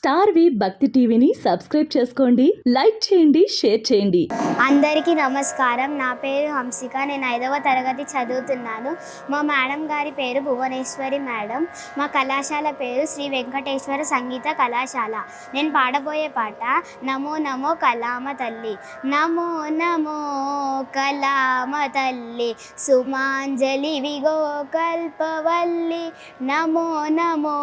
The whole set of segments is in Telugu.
స్టార్ వి భక్తి టీవీని సబ్స్క్రైబ్ చేసుకోండి లైక్ చేయండి షేర్ చేయండి. అందరికీ నమస్కారం. నా పేరు హంసిక. నేను ఐదవ తరగతి చదువుతున్నాను. మా మేడం గారి పేరు భువనేశ్వరి మేడం. మా కళాశాల పేరు శ్రీ వెంకటేశ్వర సంగీత కళాశాల. నేను పాడబోయే పాట నమో నమో కళామ తల్లి. నమో నమో కళామ తల్లి. సుమాంజలి విగో కల్పవల్లి. నమో నమో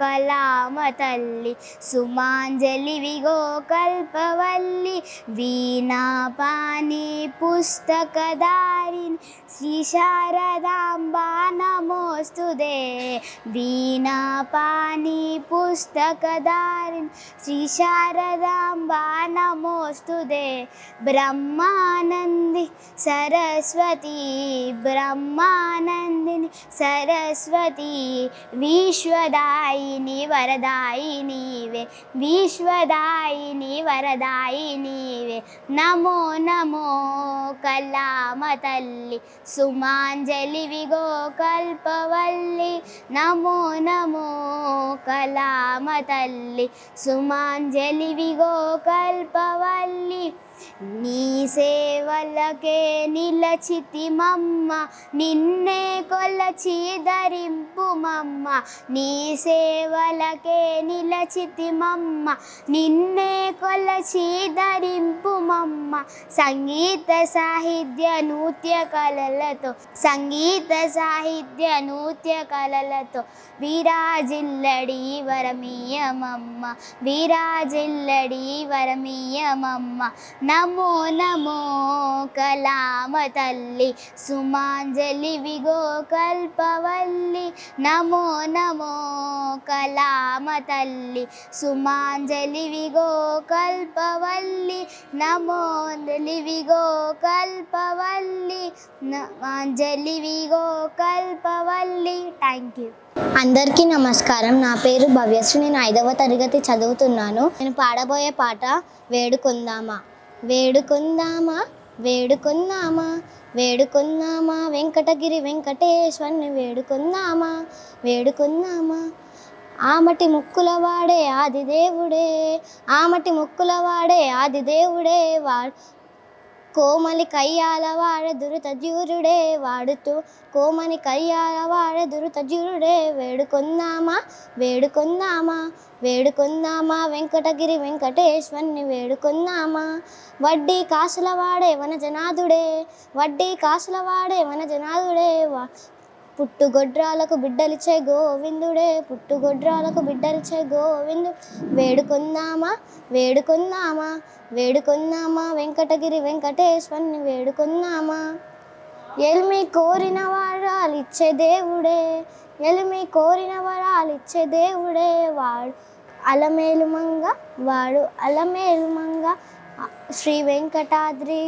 కళామ తల్లి. సుమాంజలి విగో కల్పవల్లి వీణా పాని పుస్తకదారిణి శ్రీ శారదాంబా నమోస్తుదే వీణా పాని పుస్తకదారిణి శ్రీ శారదాంబా నమోస్తుదే బ్రహ్మానంది సరస్వతి బ్రహ్మానందిని సరస్వతి విశ్వదాయిని నీవే. విశ్వదాయిని వరదాయి నీవే. నమో నమో కళామ తల్లి. సుమాంజలి విగో కల్పవల్లి. నమో నమో కళామ తల్లి. సుమాంజలి విగో కల్పవల్లి. నీ సేవలకే నిలచితి మమ్మ నిన్నే కొలచి ధరింపు మమ్మ నీ సేవలకే నిలచితి మమ్మ నిన్నే కొలచి ధరింపు మమ్మ సంగీత సాహిత్య నృత్య కళలతో సంగీత సాహిత్య నృత్య కళలతో విరాజిల్లడి వరమీయమమ్మ విరాజిల్లడి వరమీయమమ్మ. నమో నమో కలామ తల్లి సుమాంజలి విగో కల్పవల్లి. నమో నమో కలామ తల్లి సుమాంజలి విగో కల్పవల్లి. నమో విగో కల్పవల్లి. నమాంజలి విగో కల్పవల్లి. థ్యాంక్ యూ అందరికీ నమస్కారం. నా పేరు భవ్యశ్రీ. నేను ఐదవ తరగతి చదువుతున్నాను. నేను పాడబోయే పాట వేడుకుందామా? వేడుకుందామా? వేడుకుందామా? వేడుకుందామా? వెంకటగిరి వెంకటేశ్వర్ని వేడుకుందామా? వేడుకుందామా? ఆమటి ముక్కుల వాడే ఆది దేవుడే ఆమటి ముక్కుల వాడే ఆది దేవుడే వాడు కోమలి కయ్యాల వాడ వాడుతూ కోమలి కయ్యాల వాడ దురుత వేడుకొందామా వేడుకొందామా వేడుకొందామా వెంకటగిరి వెంకటేశ్వరుని వేడుకొందామా. వడ్డీ కాసులవాడే వన వనజనాథుడే వడ్డీ కాసులవాడే వన వనజనాథుడే వా పుట్టుగొడ్రాలకు బిడ్డలిచ్చే గోవిందుడే పుట్టుగొడ్రాలకు బిడ్డలిచ్చే గోవిందు. వేడుకొందామా? వేడుకొందామా? వేడుకొందామా? వెంకటగిరి వెంకటేశ్వరుని వేడుకొందామా? ఎల్మి కోరిన వరాలు ఇచ్చే దేవుడే ఎల్మి కోరిన వరాలు ఇచ్చే దేవుడే. వాడు అలమేలుమంగ వాడు అలమేలుమంగ శ్రీ వెంకటాద్రి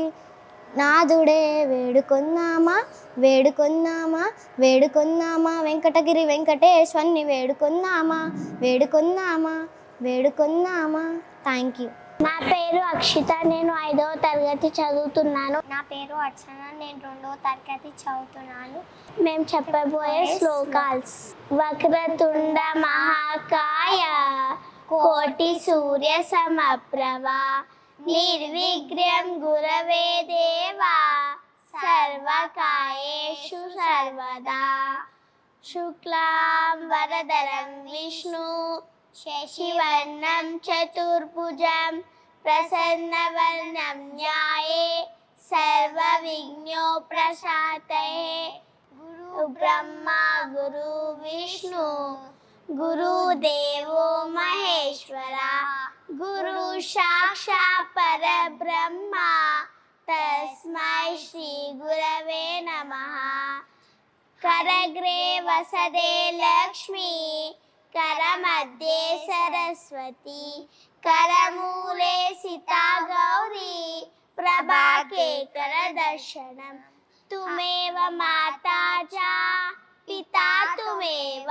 నాదుడే వేడుకొందామా వేడుకొందామా వేడుకొందామా వెంకటగిరి వెంకటేశ్వరుని వేడుకొందామా వేడుకొందామా వేడుకొందామా థ్యాంక్ యూ నా పేరు అక్షిత నేను ఐదవ తరగతి చదువుతున్నాను. నా పేరు అర్చన నేను రెండవ తరగతి చదువుతున్నాను. మేము చెప్పబోయే శ్లోకాల్స్. వక్రతుండ మహాకాయ కోటి సూర్య సమప్రభ నిర్విఘ్నం గురవే దేవా సర్వకాయేషు సర్వదా శుక్లాం వరదరం విష్ణు శశివర్ణం చతుర్భుజం ప్రసన్నవర్ణం న్యాయే సర్వవిఘ్నో ప్రశాతయే గురు బ్రహ్మ గురు गुरु साक्षात् परब्रह्मा श्री गुरव नम। करग्रे वसदे लक्ष्मी कर मध्ये सरस्वती करमूले सीता गौरी प्रभा के दर्शन तुमेव माता चा पिता तुमेव।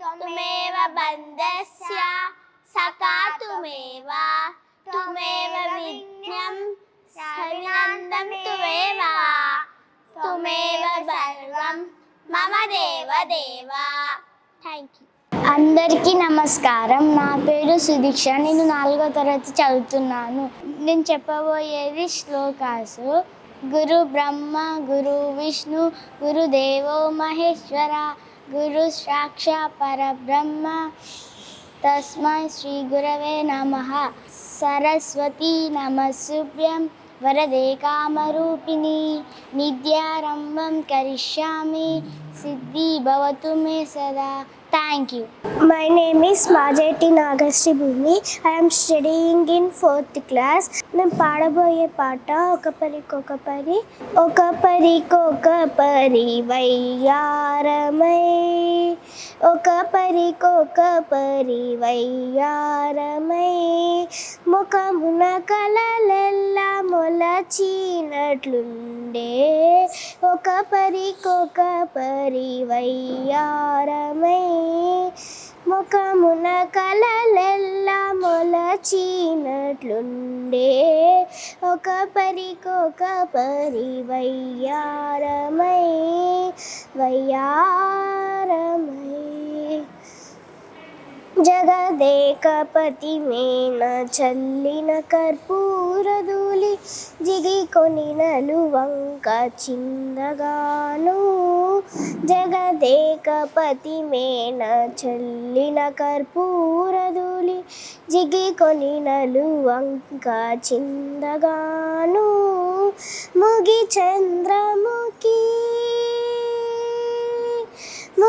तुमेव बंदस्या सखा तुमेव तुमेव विघ्नं सविनन्दं तुमेव तुमेव सर्वं मम देव देव థ్యాంక్ యూ అందరికీ నమస్కారం నా పేరు సుదీక్ష నేను నాలుగో తరగతి చదువుతున్నాను నేను చెప్పబోయేది శ్లోకాసు గురు బ్రహ్మ గురు విష్ణు గురుదేవో మహేశ్వర గురు సాక్షా పరబ్రహ్మ తస్మై శ్రీ గురవే నమ సరస్వతీ నమస్సుభ్యం వరదే కామరూపిణి నిద్యారంభం కరిష్యామి సిద్ధి భవతు మే సదా thank you my name is Majeti Nagasri Bhumi I'm studying in fourth class నేను పాడబోయే పాట ఒక పరికొక పరి ఒక పరికొక పరి వయ్యారమై ఒక పరికొక పరి వయ్యారమై. ముఖమున కలలెల్లా మొలచినట్లుండే ఒక పరికొక పరి వయ్యారమై. ముఖమున కలలెల్లా మొలచినట్లుండే. ఒక పరికొక పరి వయ్యారమై వయ్యారమై. జగదేకపతి మేన చల్లిన కర్పూరధూలి జిగి కొనినలు వంక చిందగాను. జగదేకపతి మేన చల్లిన కర్పూరధూలి జిగి కొనినలు వంక చిందగాను. ముగి చంద్రముఖి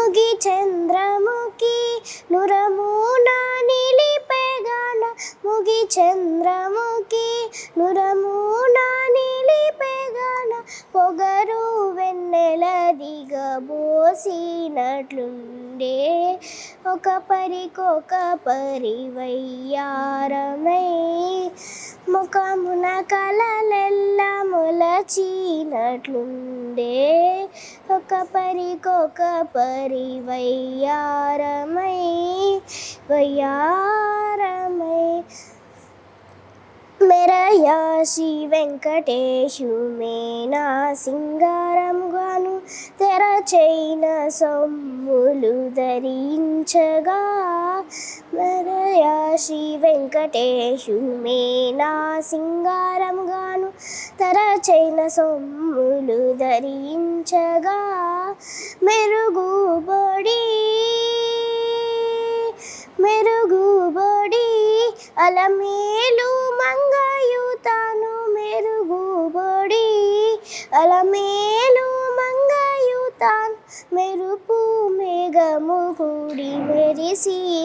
ముగి చంద్రముఖి నురమున నిలిపెగాన. ముగి చంద్రముఖి నురమున నిలి నిలిపెగాన పొగరు వెన్నెల దిగబోసినట్లుండే. ఒక పరికొక పరివయ్యారమై ముఖమున కలలెల్ల మొలచినట్లుండే. ఒక పరికొక పరివయ్యారమై వయ్యారమై మెరయాసి వెంకటేశు మేనా సింగారం గాను తెరచైన సొమ్ములు ధరించగా. మెరయాసి వెంకటేశు మేనా సింగారం గాను తెరచైన సొమ్ములు ధరించగా. మెరుగుబడి మెరుగుబడి అలమేలు మంగయుతాను మెరుగుబడి. అలమేలు మంగయుతాను మెరుపు మేఘము కూడి మెరిసినట్లుండే.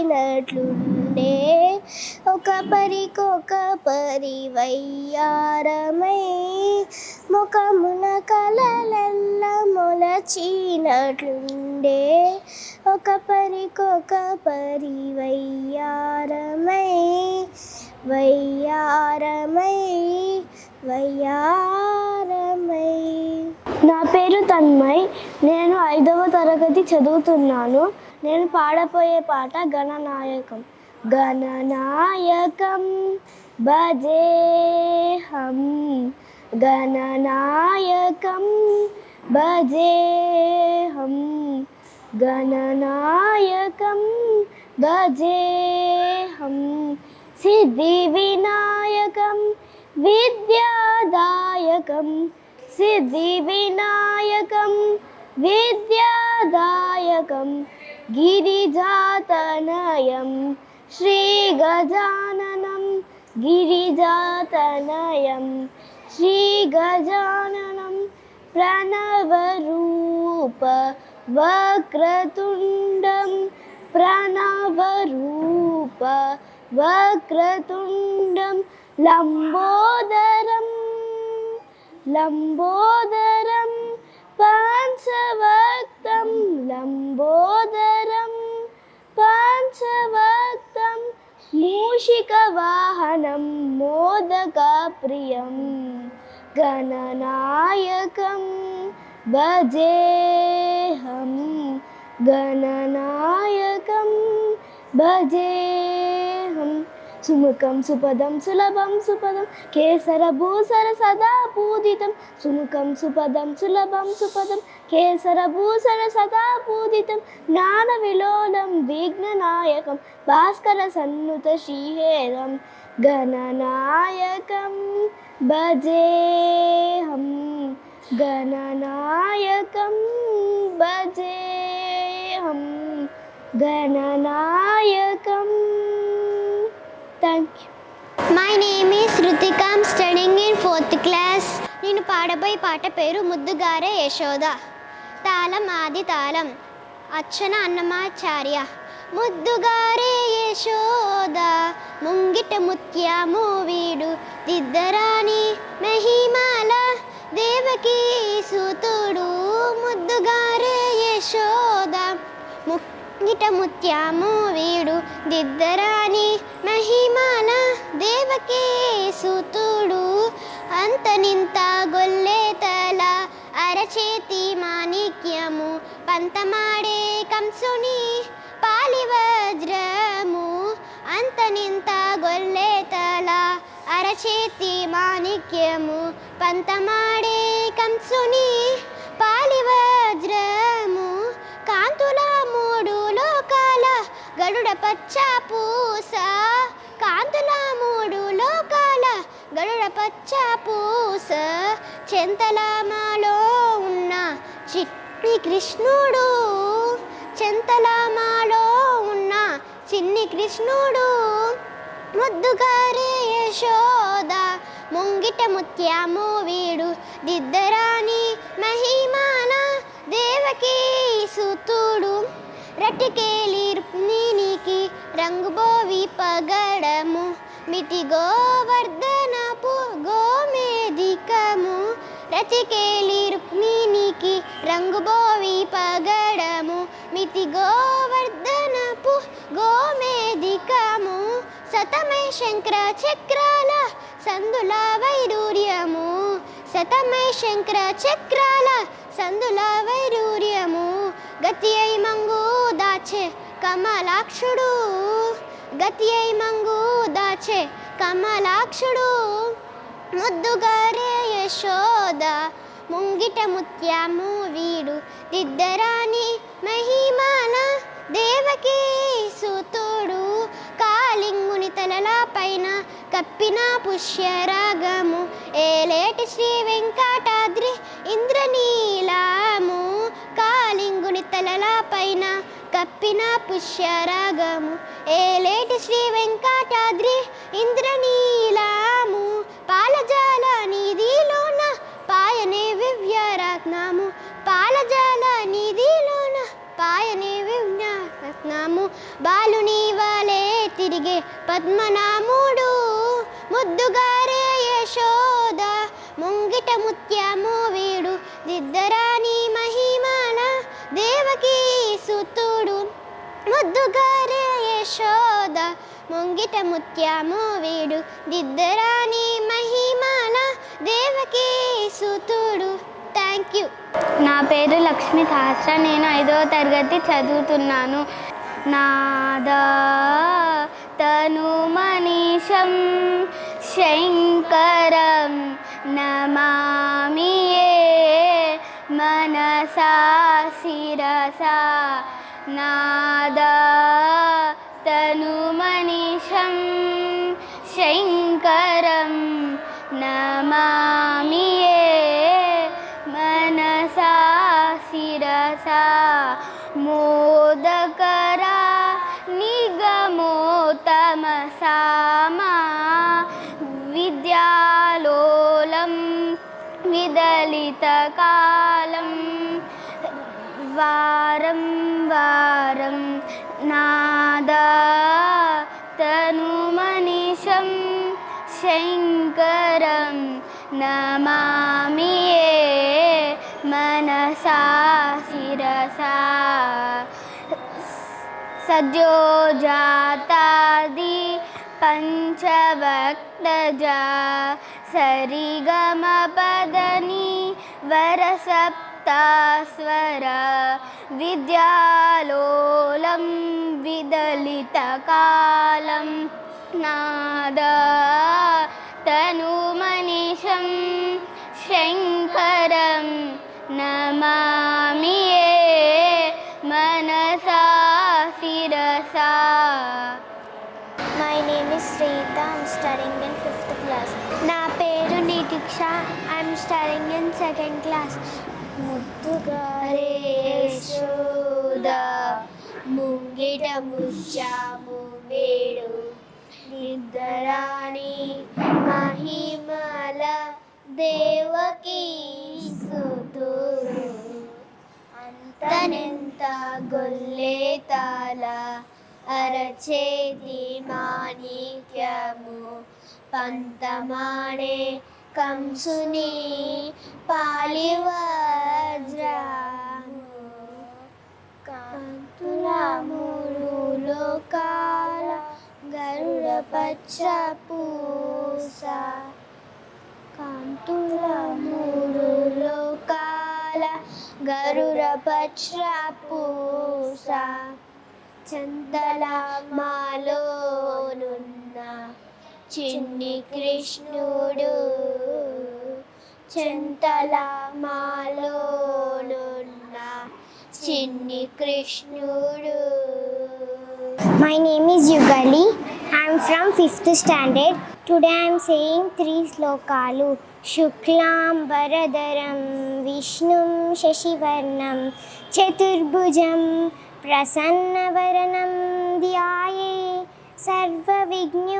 ఒక పరికొక పరి వయ్యారమై ముఖమున కలలెల్ల మొలచినట్లుండే. ఒక పరికొక పరి వయ్యారమై వయ్యారమై వయ్యారమై. నా పేరు తన్మయ్. నేను ఐదవ తరగతి చదువుతున్నాను. నేను పాడపోయే పాట గణనాయకం. గణనాయకం భజేహం గణనాయకం ഗണനായകം ഭജേഹം സിദ്ധിവിനായകം വിദ്യാദായകം. സിദ്ധിവിനായകം വിദ്യാദായകം. गिरिजातनयं श्रीगजाननं गिरिजातनयं श्रीगजाननं പ്രണവരൂപ वक्रतुण्डं प्रणवरूप वक्रतुण्डं लम्बोदरं लम्बोदरं पाञ्चवक्तं लम्बोदरं पाञ्चवक्तं मूषिकवाहनं मोदकप्रियं गणनायकं भजे గణనాయకం భజేహం గణనాయకం భజేహం సుముఖం సుపదం సులభం సుపదం కేసర భూసర సదా పూజితం సుముఖం సుపదం సులభం సుపదం కేసర భూసర సదా పూజితం జ్ఞాన విలోలం విఘ్ననాయకం భాస్కర సన్నుత శ్రీహేరం గణనాయకం భజేహం గణనాయకం భజేహం గణనాయకం thank you my name is Ruthika studying in fourth class నేను పాడబోయే పాట పేరు ముద్దుగారే యశోద. తాళం ఆది తాళం. అచ్చన అన్నమాచార్య. ముద్దుగారే యశోద. ముంగిట ముత్యాము వీడు. దిద్దరాని మహిమాల దేవకి సూతుడు ముద్దుగారే యశోద. ముక్కిట ముత్యాము వీడు దిద్దరాని మహిమాన దేవకీ సూతుడు అంతనింత గొల్లేతల అరచేతి మాణిక్యము. పంతమాడే కంసుని పాలివజ్రము. అంతనింత గొల్లెతల అరచేతి మాణిక్యము పంతమాడే కంసుని పాలివజ్రము కాంతుల మూడు లోకాల గరుడ పచ్చ పూస కాంతుల మూడు లోకాల గరుడ పచ్చ పూస చెంతలామాలో ఉన్న చిట్టి కృష్ణుడు చెంతలామాలో ఉన్న చిన్ని కృష్ణుడు ముద్దుగారే యశోద ముంగిట ముత్యము వీడు దిద్దరాని మహిమాన దేవకీ సుతుడు. రటికేలి రంగుబోవి పగడము మిటి గోవర్ధనపు గోమేధికము. రతికేలి రుక్మిణికి రంగుబోవి పగడము మితి గోవర్ధన శతమై శంకర చక్రాల సందుల వైరూర్యము. శతమై శంకర చక్రాల సందుల వైరూర్యము. గతి అయి మంగు దాచే కమలాక్షుడు. గతి అయి మంగు దాచే కమలాక్షుడు. ముద్దుగారే యశోద ముంగిట ముత్యము వీడు. దిద్దరాని మహిమాల దేవకి సుతుడు. కాలింగుని కప్పిన కప్పిన పుష్యరాగము. ఏలేటి శ్రీ వెంకటాద్రి ఇంద్రనీలాము. కాలింగుని తలల పైన కప్పిన పుష్యరాగము. ఏలేటి శ్రీ వెంకటాద్రి ఇంద్రనీలాము. పాలజాల నిధిలోన పాయనే వివ్యరత్నము పాలజాల నిధిలోన పాయనే విజ్ఞారత్నము బాలుని తిరిగే పద్మనాముడు. ముద్దుగారే యశోద. ముంగిట ముత్యము వీడు. దిద్దరాని మహిమాల దేవకి సుతుడు. ముద్దుగారే యశోద. ముంగిట ముత్యము వీడు. దిద్దరాని మహిమాల దేవకి సుతుడు. థ్యాంక్ యూ నా పేరు లక్ష్మి సహస్ర. నేను ఐదవ తరగతి చదువుతున్నాను. నాదా तनुमनिषं शङ्करं नमामि ये मनसा शिरसा नाद तनुमनिषं शङ्कर నిగమోతమసామా విద్యాలోలం విదలితకాలం వారం వారం నాదా తనుమనిషం శంకరం నమామియే మనసా శిరసా सद्यो जातादि पञ्चभक्तजा सरिगमपदनि वरसप्तास्वरा विद्यालोलं विदलितकालं नादुमनिशं शङ्करम् Sritha I'm studying in fifth class నా పేరు Nitiksha I'm studying in second class ముద్దుగా రేషోద ముంగిట ముచ్చాము వేడు నిద్దరాణి మహిమల దేవకి సుతురు అంతనెంత గొల్లేతాల అరచేతి మాణిక్యము పంతమాడే కంసుని పాలివజ్రము. కాంతుల లోకాల గరుడ పచ్చ పూస కాంతుల లోకాల గరుడ పచ్చ పూస చందలమాలోనున్న చిన్ని కృష్ణుడు చందలమాలోనున్న చిన్ని కృష్ణుడు. My name is Yugali I'm from fifth standard today I'm saying three శ్లోకాలు శుక్లాం వరదరం విష్ణుం శశివర్ణం చతుర్భుజం प्रसन्नवरणं ध्याये सर्वविघ्नोपशान्तये।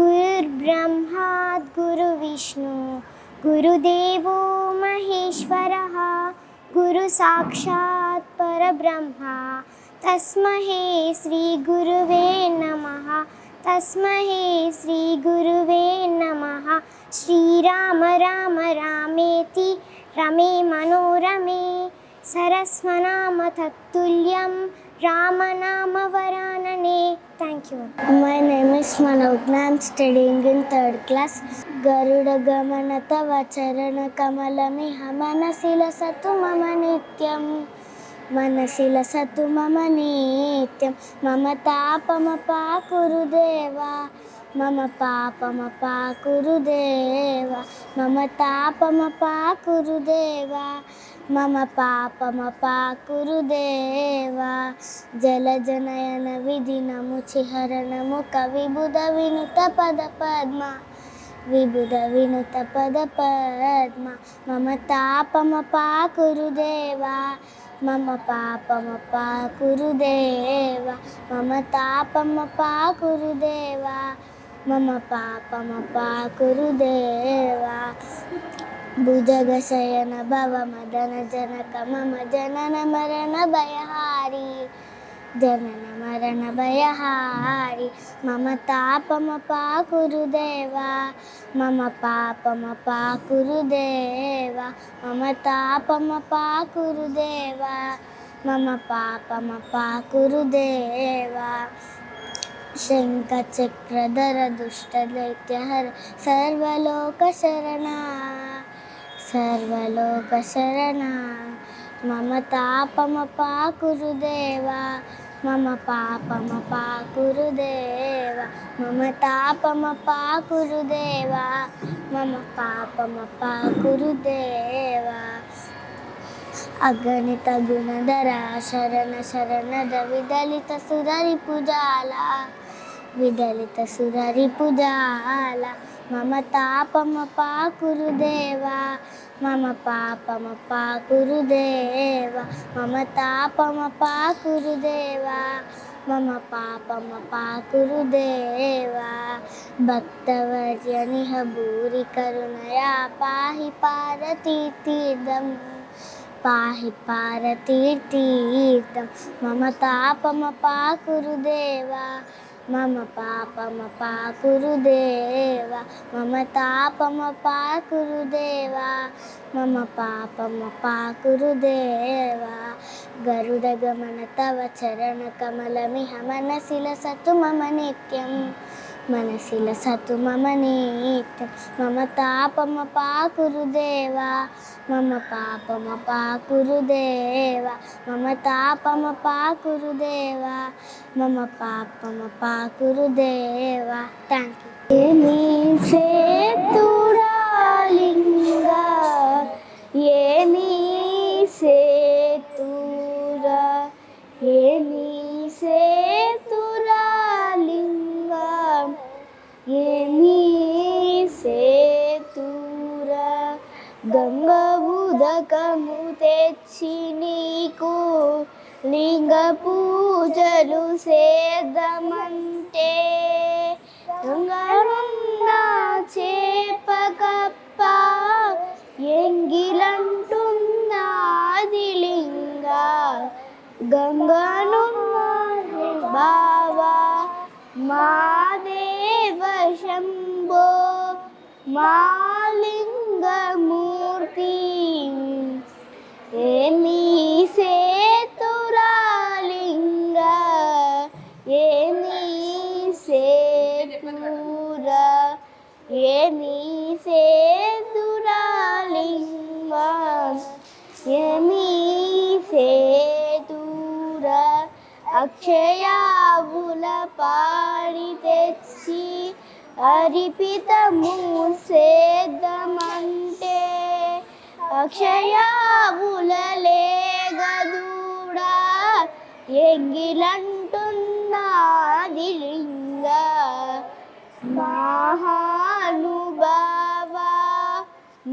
गुरुर्ब्रह्माद् गुरुविष्णु गुरुदेवो महेश्वरः गुरुसाक्षात् परब्रह्मा। तस्महे श्रीगुरुवे नमः तस्महे श्रीगुरुवे नमः। श्रीराम राम रामेति रमे मनोरमे సరస్వనామ తత్తుల్యం రామనామ వరాననే thank you my name is Manogna I'm studying in third class గరుడ గమన తవ చరణ కమలమి హమన శిల సతు మమ నిత్యం మనసిల సతు మమ నిత్యం మమ తాపమ పాకురు దేవా మమ పాపమ పాకురు దేవా మమ తాపమ పాకురు దేవా మమ పాపమ పాకురు దేవా జలజనయన విధినము చిహరణము కవిబుధ వినుత పద పద్మ విబుధ వినుత పద పద్మ. మమ తాపమ పాకురు మమ పాపమ పాకురు మమ తాపమ పాకురు మమ పాపమ పాకురు భుజగశయన భవ మదన జనక మమ జనన మరణ భయహారి. జనన మరణ భయహారి. మమ తాపమ పాకురుదేవా. మమ పాపమ పాకురుదేవా. మమ తాపమ పాకురుదేవా. మమ పాపమ పాకురు దేవా శంఖచక్రధర దుష్టదైత్యహర సర్వలోక శరణ. మమ తాపమ పాకురుదేవా మమ పాపమ పాకురుదేవా మమ తాపమ పాకురుదేవా మమ పాపమ పాకురుదేవా. అగణిత గుణధర శరణ శరణద విదలిత సురరి పుజాల విదలిత సురరి పుజాల. మమ తాపమ పాకురుదేవా మమ పాపమ పాకురుదేవా మమ తాపమ పాకురుదేవా మమ పాపమ పాకురుదేవా. భక్తవర్య నిహ భూరి కరుణయా పాహి పారతీర్థం పాహి పారతీర్థం మమ తాపమ పాకురుదేవా మమ పాపమ పాకురు దేవా మమ తాపమ పాకురు దేవా మమ పాపమ పాకురు దేవా గరుడ గమన తవ చరణ కమలమిహ మనసిల సతు మమ నిత్యం. మనసిల సతు మమ నీత్యం మమ తాపమ పాకురుదేవా మమ పాపమ పాకురుదేవా మమ తాపమ పాకురుదేవా మమ పాపమ పాకురుదేవా థ్యాంక్ యూ ఏమీ చేతురాలింగా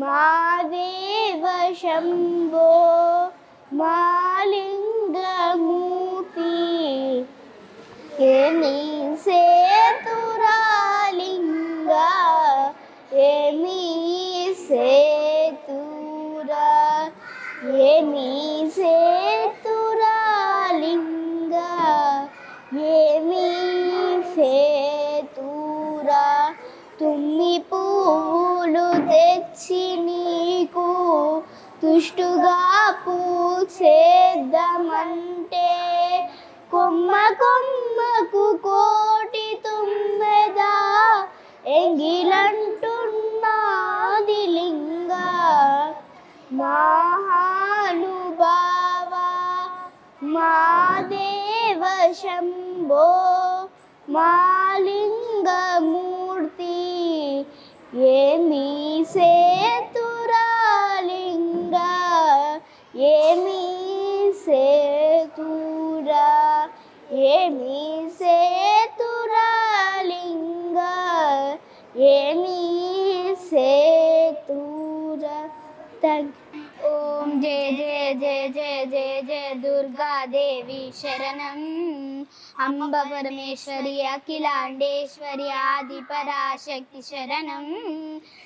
மாதேவ சம்போ மாலிங்கமூர்த்தி. என்னை కొమ్మకు కోటి తుమ్మెదా. ఎంగిలంటున్నది లింగ. మహానుభావ మా దేవ శంభో మాలింగమూర్తి ఏమీ సేతురాలింగ జయ జయ జయ జయ దుర్గా దేవి శరణం. అంబ పరమేశ్వరి అఖిలాండేశ్వరి ఆది పరాశక్తి శరణం.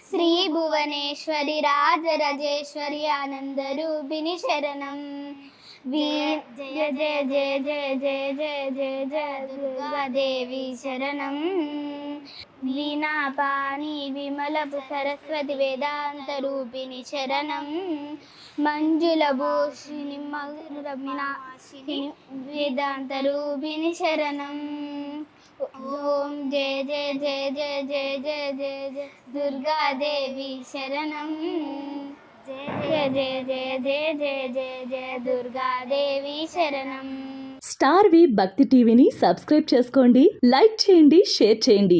శ్రీ భువనేశ్వరి రాజరాజేశ్వరి ఆనంద రూపిణి శరణం. జయ జయ జయ జయ జయ జయ జయ జయ దుర్గా దేవి శరణం. వీణాపాణి విమలపు సరస్వతి వేదాంత రూపిణి శరణం మంజుల భూషిణి వేదాంత రూపిణి శరణం ఓం జయ జయ జయ జయ జయ జయ జయ జయ దుర్గాదేవి శరణం జయ జయ జయ జయ జయ జయ జయ దుర్గాదేవి శరణం స్టార్ వి భక్తి టీవీని సబ్స్క్రైబ్ చేసుకోండి లైక్ చేయండి షేర్ చేయండి